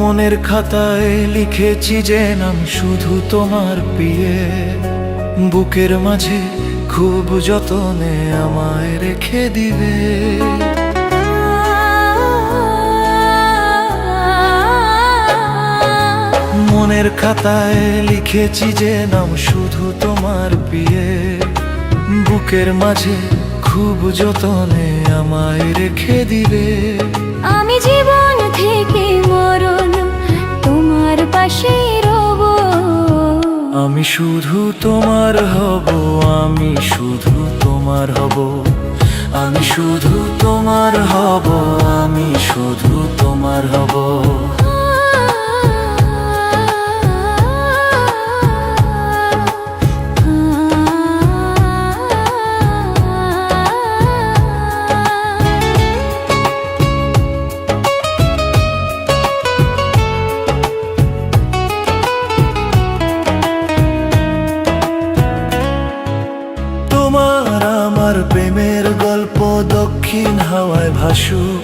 মনের খাতায় লিখেছি যে নাম শুধু তোমার পিয়ে বুকের মাঝে খুব যতনে আমায় রেখে দিবে। মনের খাতায় লিখেছি যে নাম শুধু তোমার বিয়ে বুকের মাঝে খুব যতনে আমায় রেখে দিবে। আমি শুধু তোমার হব আমি শুধু তোমার হব আমি শুধু তোমার হব। তোমার আমার প্রেমের গল্প দক্ষিণ হাওয়ায় ভাসুক।